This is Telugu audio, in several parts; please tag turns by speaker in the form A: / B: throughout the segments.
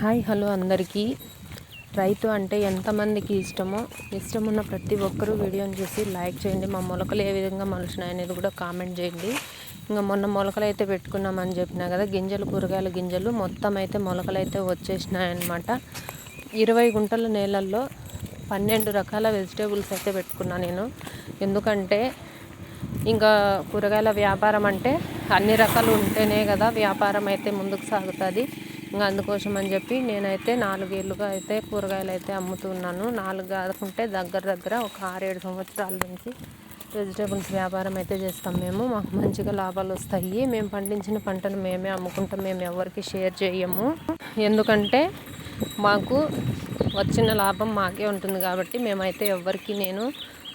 A: హాయ్ హలో అందరికీ. రైతు అంటే ఎంతమందికి ఇష్టమో ఇష్టం ఉన్న ప్రతి ఒక్కరూ వీడియోని చూసి లైక్ చేయండి. మా మొలకలు ఏ విధంగా మలుచున్నాయి కూడా కామెంట్ చేయండి. ఇంకా మొన్న మొలకలు అయితే పెట్టుకున్నామని చెప్పినా కదా గింజలు కూరగాయల గింజలు మొత్తం అయితే మొలకలు అయితే వచ్చేసినాయన్నమాట. ఇరవై గుంటల నేలల్లో పన్నెండు రకాల వెజిటేబుల్స్ అయితే పెట్టుకున్నా నేను. ఎందుకంటే ఇంకా కూరగాయల వ్యాపారం అంటే అన్ని రకాలు ఉంటేనే కదా వ్యాపారం అయితే ముందుకు సాగుతుంది. ఇంకా అందుకోసం అని చెప్పి నేనైతే నాలుగేళ్ళుగా అయితే కూరగాయలు అయితే అమ్ముతున్నాను. నాలుగు కాదుకుంటే దగ్గర దగ్గర ఒక ఆరేడు సంవత్సరాల నుంచి వెజిటేబుల్స్ వ్యాపారం అయితే చేస్తాం మేము. మాకు మంచిగా లాభాలు వస్తాయి. మేము పండించిన పంటను మేమే అమ్ముకుంటాం. మేము ఎవరికి షేర్ చేయము. ఎందుకంటే మాకు వచ్చిన లాభం మాకే ఉంటుంది కాబట్టి మేమైతే ఎవరికి నేను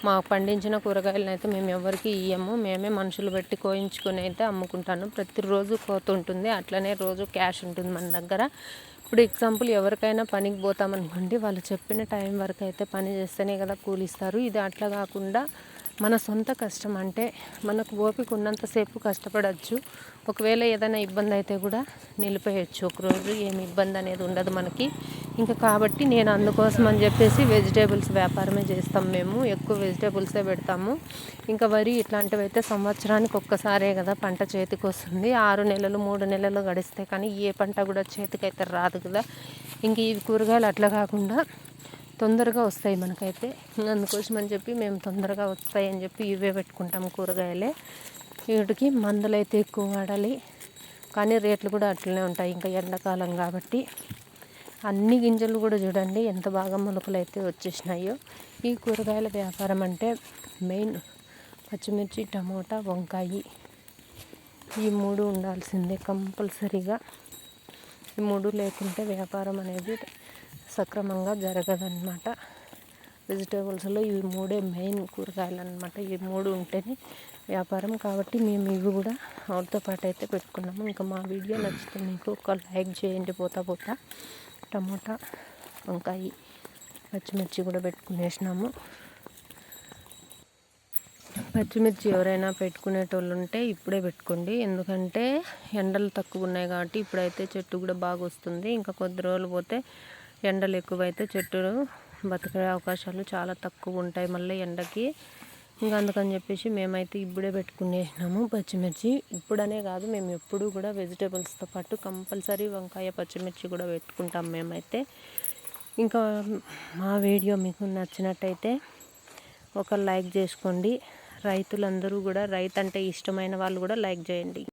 A: మా పండించిన కూరగాయలను అయితే మేము ఎవరికి ఇయ్యము. మేమే మనుషులు పెట్టి కోయించుకొని అయితే అమ్ముకుంటాను. ప్రతిరోజు కోత ఉంటుంది. అట్లనే రోజు క్యాష్ ఉంటుంది మన దగ్గర. ఇప్పుడు ఎగ్జాంపుల్ ఎవరికైనా పనికి పోతామనుకోండి వాళ్ళు చెప్పిన టైం వరకు అయితే పని చేస్తేనే కదా కూలిస్తారు. ఇది అట్లా కాకుండా మన సొంత కష్టం అంటే మనకు ఓపిక ఉన్నంతసేపు కష్టపడవచ్చు ఒకవేళ ఏదైనా ఇబ్బంది అయితే కూడా నిలిపేయచ్చు. ఒకరోజు ఏమి ఇబ్బంది అనేది ఉండదు మనకి. ఇంకా కాబట్టి నేను అందుకోసం అని చెప్పేసి వెజిటేబుల్స్ వ్యాపారమే చేస్తాం మేము. ఎక్కువ వెజిటేబుల్సే పెడతాము. ఇంకా వరి ఇట్లాంటివి అయితే సంవత్సరానికి ఒక్కసారే కదా పంట చేతికి వస్తుంది. ఆరు నెలలు మూడు నెలలు గడిస్తే కానీ ఏ పంట కూడా చేతికి అయితే రాదు కదా. ఇంక ఈ కూరగాయలు అట్లా కాకుండా తొందరగా వస్తాయి మనకైతే. అందుకోసం అని చెప్పి మేము తొందరగా వస్తాయి అని చెప్పి ఇవే పెట్టుకుంటాం కూరగాయలే. వీటికి మందులు అయితే ఎక్కువ వాడాలి. కానీ రేట్లు కూడా అట్లనే ఉంటాయి ఇంకా ఎండాకాలం కాబట్టి. అన్ని గింజలు కూడా చూడండి ఎంత బాగా మొలకలు అయితే వచ్చేసినాయో. ఈ కూరగాయల వ్యాపారం అంటే మెయిన్ పచ్చిమిర్చి టమోటా వంకాయ ఈ మూడు ఉండాల్సిందే కంపల్సరీగా. ఈ మూడు లేకుంటే వ్యాపారం అనేది సక్రమంగా జరగదన్నమాట. వెజిటేబుల్స్లో ఇవి మూడే మెయిన్ కూరగాయలు అనమాట ఈ మూడు ఉంటేనే వ్యాపారం. కాబట్టి మేము ఇవి కూడా వాటితో పాటు అయితే పెట్టుకున్నాము. ఇంకా మా వీడియో నచ్చితే మీకు ఒక లైక్ చేయండి. పోతా పోతా టమోటా వంకాయ పచ్చిమిర్చి కూడా పెట్టుకునేసినాము. పచ్చిమిర్చి ఎవరైనా పెట్టుకునేటోళ్ళు ఉంటే ఇప్పుడే పెట్టుకోండి. ఎందుకంటే ఎండలు తక్కువ ఉన్నాయి కాబట్టి ఇప్పుడైతే చెట్టు కూడా బాగా వస్తుంది. ఇంకా కొద్ది రోజులు పోతే ఎండలు ఎక్కువైతే చెట్టు బతికే అవకాశాలు చాలా తక్కువ ఉంటాయి మళ్ళీ ఎండకి. ఇంకా అందుకని చెప్పేసి మేమైతే ఇప్పుడే పెట్టుకునేసినాము పచ్చిమిర్చి. ఇప్పుడనే కాదు మేము ఎప్పుడూ కూడా వెజిటేబుల్స్తో పాటు కంపల్సరీ వంకాయ పచ్చిమిర్చి కూడా పెట్టుకుంటాం మేమైతే. ఇంకా మా వీడియో మీకు నచ్చినట్టయితే ఒక లైక్ చేసుకోండి. రైతులందరూ కూడా రైతు అంటే ఇష్టమైన వాళ్ళు కూడా లైక్ చేయండి.